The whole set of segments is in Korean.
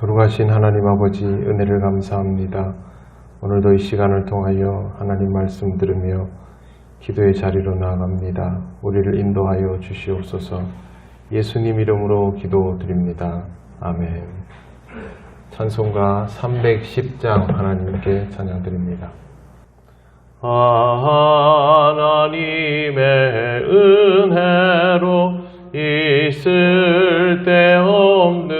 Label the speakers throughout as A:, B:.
A: 거룩하신 하나님 아버지 은혜를 감사합니다. 오늘도 이 시간을 통하여 하나님 말씀 들으며 기도의 자리로 나아갑니다. 우리를 인도하여 주시옵소서 예수님 이름으로 기도드립니다. 아멘. 찬송가 310장 하나님께 찬양드립니다. 하나님의 은혜로 있을 데 없는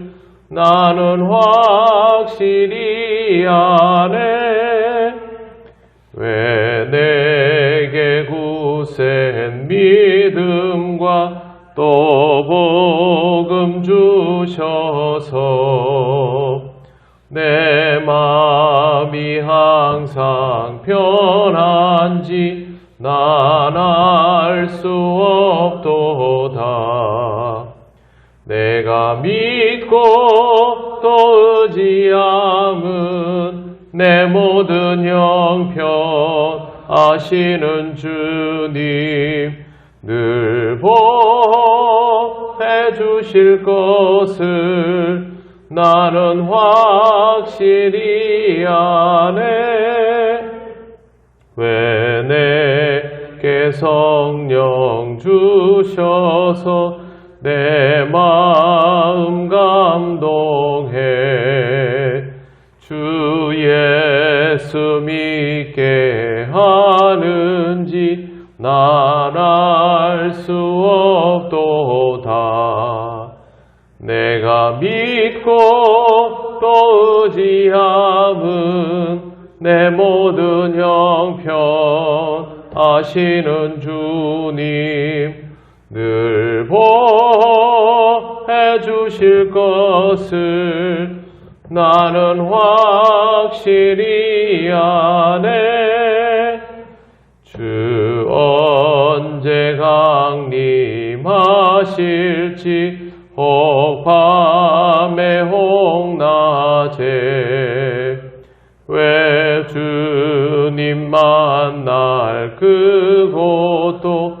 A: 나는 확실히 아네. 왜 내게 굳센 믿음과 또 복음 주셔서 내 마음이 항상 편한지 난 알 수 없도다 내가 믿고 또 의지함은 내 모든 형편 아시는 주님 늘 보해 주실 것을 나는 확실히 아네. 왜 내게 성령 주셔서 내 마음 감동해. 주 예수 믿게 하는지 난 알 수 없도다. 내가 믿고 또 의지함은 내 모든 형편 아시는 주님 늘 보 해 주실 것을 나는 확실히 아네. 주 언제 강림하실지 혹 밤에 혹 낮에 왜 주님 만날 그곳도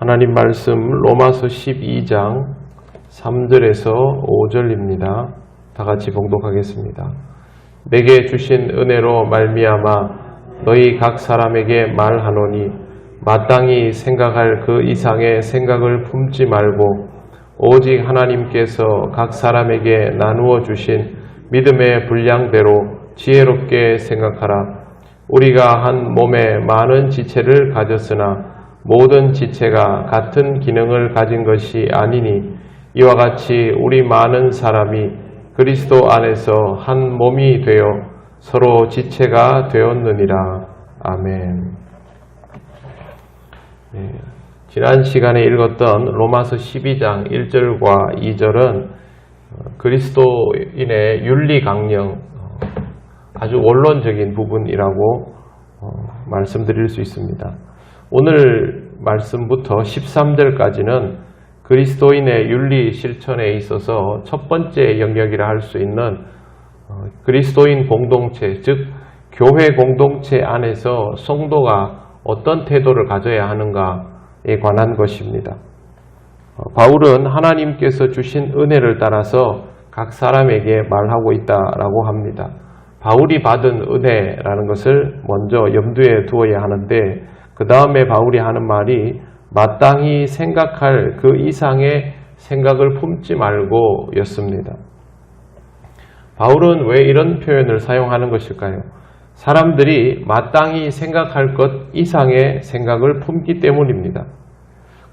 A: 하나님 말씀 로마서 12장 3절에서 5절입니다. 다 같이 봉독하겠습니다. 내게 주신 은혜로 말미암아 너희 각 사람에게 말하노니 마땅히 생각할 그 이상의 생각을 품지 말고 오직 하나님께서 각 사람에게 나누어 주신 믿음의 분량대로 지혜롭게 생각하라. 우리가 한 몸에 많은 지체를 가졌으나 모든 지체가 같은 기능을 가진 것이 아니니 이와 같이 우리 많은 사람이 그리스도 안에서 한 몸이 되어 서로 지체가 되었느니라. 아멘. 네, 지난 시간에 읽었던 로마서 12장 1절과 2절은 그리스도인의 윤리 강령 어, 아주 원론적인 부분이라고 어, 말씀드릴 수 있습니다. 오늘 말씀부터 13절까지는 그리스도인의 윤리 실천에 있어서 첫 번째 영역이라 할 수 있는 어, 그리스도인 공동체, 즉 교회 공동체 안에서 성도가 어떤 태도를 가져야 하는가에 관한 것입니다. 어, 바울은 하나님께서 주신 은혜를 따라서 각 사람에게 말하고 있다라고 합니다. 바울이 받은 은혜라는 것을 먼저 염두에 두어야 하는데 그 다음에 바울이 하는 말이 마땅히 생각할 그 이상의 생각을 품지 말고 였습니다. 바울은 왜 이런 표현을 사용하는 것일까요? 사람들이 마땅히 생각할 것 이상의 생각을 품기 때문입니다.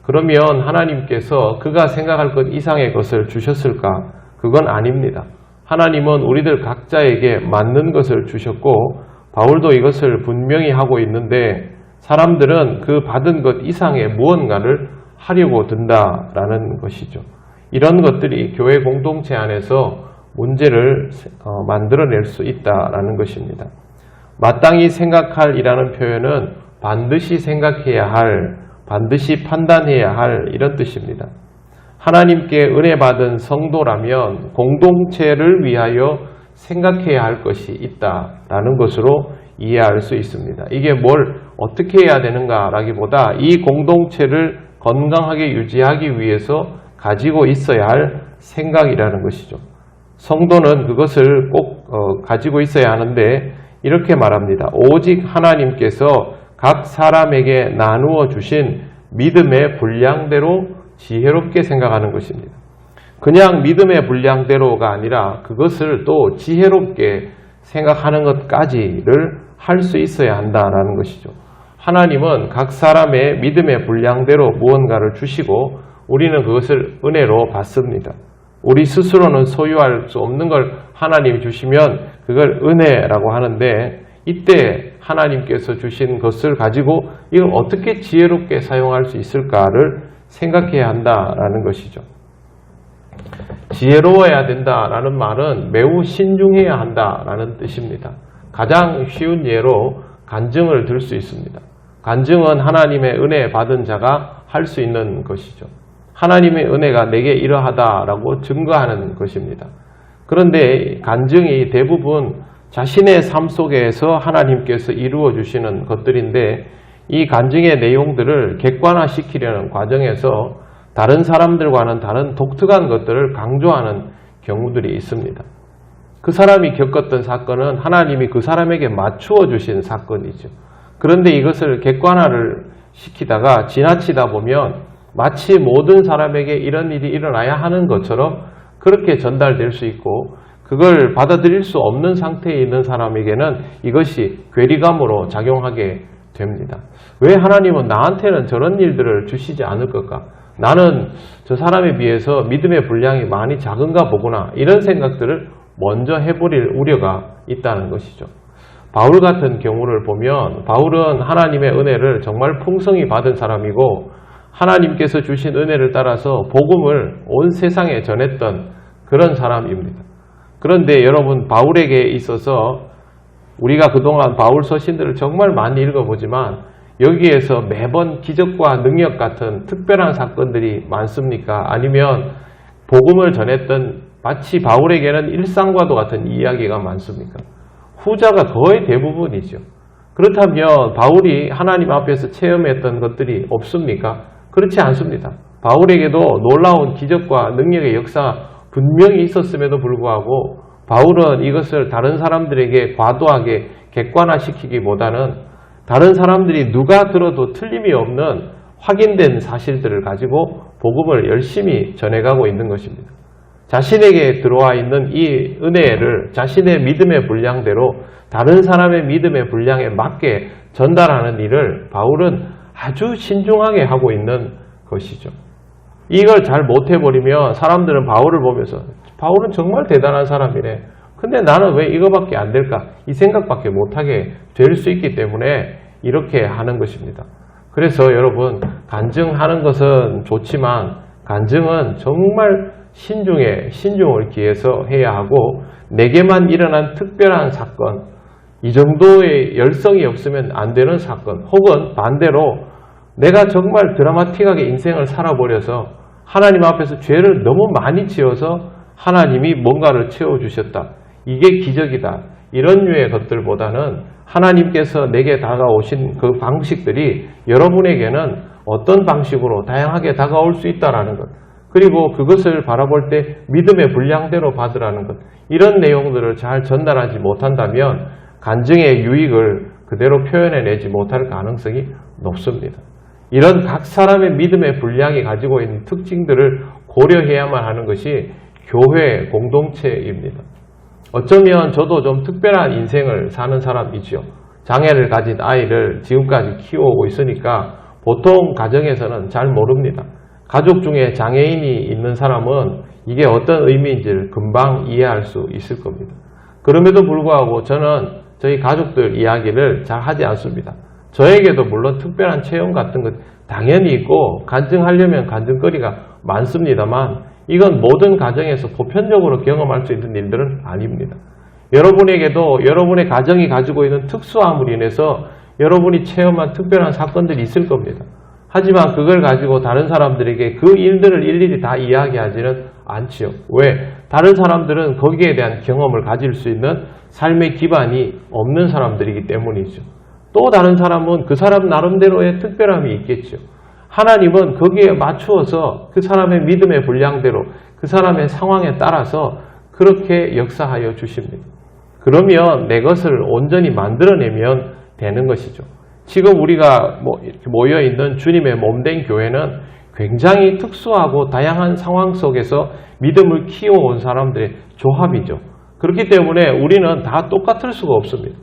A: 그러면 하나님께서 그가 생각할 것 이상의 것을 주셨을까? 그건 아닙니다. 하나님은 우리들 각자에게 맞는 것을 주셨고 바울도 이것을 분명히 하고 있는데 사람들은 그 받은 것 이상의 무언가를 하려고 든다라는 것이죠. 이런 것들이 교회 공동체 안에서 문제를 어, 만들어낼 수 있다라는 것입니다. 마땅히 생각할이라는 표현은 반드시 생각해야 할, 반드시 판단해야 할 이런 뜻입니다. 하나님께 은혜 받은 성도라면 공동체를 위하여 생각해야 할 것이 있다라는 것으로 이해할 수 있습니다. 이게 뭘 어떻게 해야 되는가라기보다 이 공동체를 건강하게 유지하기 위해서 가지고 있어야 할 생각이라는 것이죠. 성도는 그것을 꼭 어, 가지고 있어야 하는데 이렇게 말합니다. 오직 하나님께서 각 사람에게 나누어 주신 믿음의 분량대로 지혜롭게 생각하는 것입니다. 그냥 믿음의 분량대로가 아니라 그것을 또 지혜롭게 생각하는 것까지를 할 수 있어야 한다라는 것이죠. 하나님은 각 사람의 믿음의 분량대로 무언가를 주시고 우리는 그것을 은혜로 받습니다. 우리 스스로는 소유할 수 없는 걸 하나님이 주시면 그걸 은혜라고 하는데 이때 하나님께서 주신 것을 가지고 이걸 어떻게 지혜롭게 사용할 수 있을까를 생각해야 한다라는 것이죠. 지혜로워야 된다라는 말은 매우 신중해야 한다라는 뜻입니다. 가장 쉬운 예로 간증을 들 수 있습니다. 간증은 하나님의 은혜 받은 자가 할 수 있는 것이죠. 하나님의 은혜가 내게 이러하다라고 증거하는 것입니다. 그런데 간증이 대부분 자신의 삶 속에서 하나님께서 이루어 주시는 것들인데 이 간증의 내용들을 객관화시키려는 과정에서 다른 사람들과는 다른 독특한 것들을 강조하는 경우들이 있습니다. 그 사람이 겪었던 사건은 하나님이 그 사람에게 맞추어 주신 사건이죠. 그런데 이것을 객관화를 시키다가 지나치다 보면 마치 모든 사람에게 이런 일이 일어나야 하는 것처럼 그렇게 전달될 수 있고 그걸 받아들일 수 없는 상태에 있는 사람에게는 이것이 괴리감으로 작용하게 됩니다. 왜 하나님은 나한테는 저런 일들을 주시지 않을 걸까? 나는 저 사람에 비해서 믿음의 분량이 많이 작은가 보구나. 이런 생각들을 먼저 해버릴 우려가 있다는 것이죠. 바울 같은 경우를 보면 바울은 하나님의 은혜를 정말 풍성히 받은 사람이고 하나님께서 주신 은혜를 따라서 복음을 온 세상에 전했던 그런 사람입니다. 그런데 여러분 바울에게 있어서 우리가 그동안 바울 서신들을 정말 많이 읽어보지만 여기에서 매번 기적과 능력 같은 특별한 사건들이 많습니까? 아니면 복음을 전했던 마치 바울에게는 일상과도 같은 이야기가 많습니까? 후자가 거의 대부분이죠. 그렇다면 바울이 하나님 앞에서 체험했던 것들이 없습니까? 그렇지 않습니다. 바울에게도 놀라운 기적과 능력의 역사가 분명히 있었음에도 불구하고 바울은 이것을 다른 사람들에게 과도하게 객관화시키기보다는 다른 사람들이 누가 들어도 틀림이 없는 확인된 사실들을 가지고 복음을 열심히 전해가고 있는 것입니다. 자신에게 들어와 있는 이 은혜를 자신의 믿음의 분량대로 다른 사람의 믿음의 분량에 맞게 전달하는 일을 바울은 아주 신중하게 하고 있는 것이죠. 이걸 잘 못해버리면 사람들은 바울을 보면서 바울은 정말 대단한 사람이래. 근데 나는 왜 이거밖에 안 될까? 이 생각밖에 못하게 될 수 있기 때문에 이렇게 하는 것입니다. 그래서 여러분, 간증하는 것은 좋지만 간증은 정말 신중에 신중을 기해서 해야 하고 내게만 일어난 특별한 사건, 이 정도의 열성이 없으면 안 되는 사건, 혹은 반대로 내가 정말 드라마틱하게 인생을 살아버려서 하나님 앞에서 죄를 너무 많이 지어서 하나님이 뭔가를 채워주셨다. 이게 기적이다. 이런 류의 것들보다는 하나님께서 내게 다가오신 그 방식들이 여러분에게는 어떤 방식으로 다양하게 다가올 수 있다라는 것. 그리고 그것을 바라볼 때 믿음의 분량대로 받으라는 것. 이런 내용들을 잘 전달하지 못한다면 간증의 유익을 그대로 표현해내지 못할 가능성이 높습니다. 이런 각 사람의 믿음의 분량이 가지고 있는 특징들을 고려해야만 하는 것이 교회 공동체입니다. 어쩌면 저도 좀 특별한 인생을 사는 사람이죠. 장애를 가진 아이를 지금까지 키워오고 있으니까 보통 가정에서는 잘 모릅니다. 가족 중에 장애인이 있는 사람은 이게 어떤 의미인지를 금방 이해할 수 있을 겁니다. 그럼에도 불구하고 저는 저희 가족들 이야기를 잘 하지 않습니다. 저에게도 물론 특별한 체험 같은 것 당연히 있고 간증하려면 간증거리가 많습니다만 이건 모든 가정에서 보편적으로 경험할 수 있는 일들은 아닙니다. 여러분에게도 여러분의 가정이 가지고 있는 특수함으로 인해서 여러분이 체험한 특별한 사건들이 있을 겁니다. 하지만 그걸 가지고 다른 사람들에게 그 일들을 일일이 다 이야기하지는 않지요. 왜? 다른 사람들은 거기에 대한 경험을 가질 수 있는 삶의 기반이 없는 사람들이기 때문이죠. 또 다른 사람은 그 사람 나름대로의 특별함이 있겠죠. 하나님은 거기에 맞추어서 그 사람의 믿음의 분량대로 그 사람의 상황에 따라서 그렇게 역사하여 주십니다. 그러면 내 것을 온전히 만들어내면 되는 것이죠. 지금 우리가 모여 있는 주님의 몸된 교회는 굉장히 특수하고 다양한 상황 속에서 믿음을 키워온 사람들의 조합이죠. 그렇기 때문에 우리는 다 똑같을 수가 없습니다.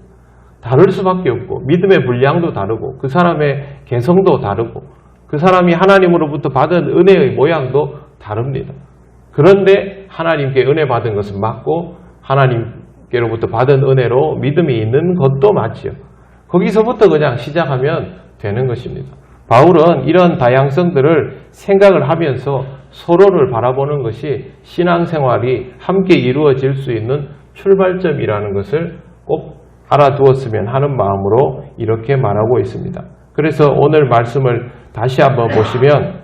A: 다를 수밖에 없고 믿음의 분량도 다르고 그 사람의 개성도 다르고 그 사람이 하나님으로부터 받은 은혜의 모양도 다릅니다. 그런데 하나님께 은혜 받은 것은 맞고 하나님께로부터 받은 은혜로 믿음이 있는 것도 맞지요. 거기서부터 그냥 시작하면 되는 것입니다. 바울은 이런 다양성들을 생각을 하면서 서로를 바라보는 것이 신앙생활이 함께 이루어질 수 있는 출발점이라는 것을 꼭 알아두었으면 하는 마음으로 이렇게 말하고 있습니다. 그래서 오늘 말씀을 다시 한번 보시면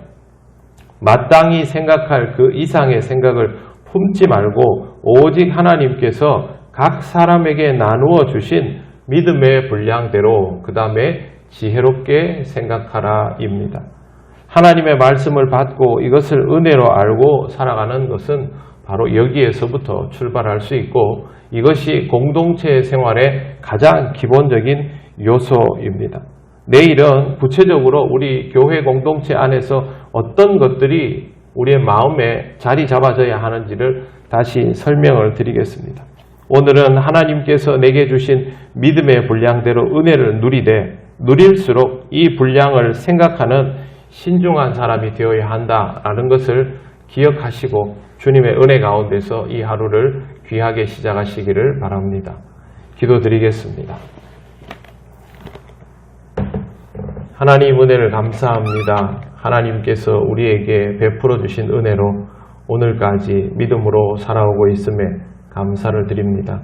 A: 마땅히 생각할 그 이상의 생각을 품지 말고 오직 하나님께서 각 사람에게 나누어 주신 믿음의 분량대로 그 다음에 지혜롭게 생각하라입니다. 하나님의 말씀을 받고 이것을 은혜로 알고 살아가는 것은 바로 여기에서부터 출발할 수 있고 이것이 공동체 생활의 가장 기본적인 요소입니다. 내일은 구체적으로 우리 교회 공동체 안에서 어떤 것들이 우리의 마음에 자리 잡아져야 하는지를 다시 설명을 드리겠습니다. 오늘은 하나님께서 내게 주신 믿음의 분량대로 은혜를 누리되 누릴수록 이 분량을 생각하는 신중한 사람이 되어야 한다라는 것을 기억하시고 주님의 은혜 가운데서 이 하루를 귀하게 시작하시기를 바랍니다. 기도드리겠습니다. 하나님 은혜를 감사합니다. 하나님께서 우리에게 베풀어 주신 은혜로 오늘까지 믿음으로 살아오고 있음에 감사를 드립니다.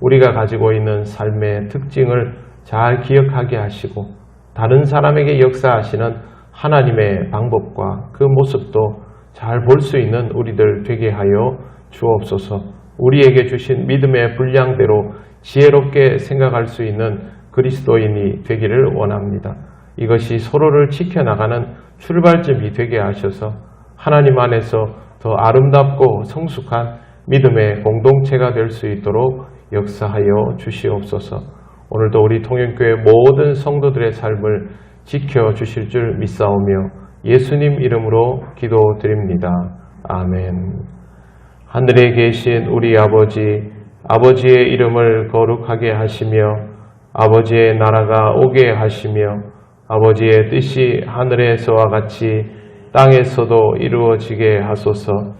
A: 우리가 가지고 있는 삶의 특징을 잘 기억하게 하시고 다른 사람에게 역사하시는 하나님의 방법과 그 모습도 잘 볼 수 있는 우리들 되게 하여 주옵소서. 우리에게 주신 믿음의 분량대로 지혜롭게 생각할 수 있는 그리스도인이 되기를 원합니다. 이것이 서로를 지켜나가는 출발점이 되게 하셔서 하나님 안에서 더 아름답고 성숙한 믿음의 공동체가 될 수 있도록 역사하여 주시옵소서. 오늘도 우리 통영교회 모든 성도들의 삶을 지켜 주실 줄 믿사오며 예수님 이름으로 기도드립니다. 아멘. 하늘에 계신 우리 아버지, 아버지의 이름을 거룩하게 하시며 아버지의 나라가 오게 하시며 아버지의 뜻이 하늘에서와 같이 땅에서도 이루어지게 하소서.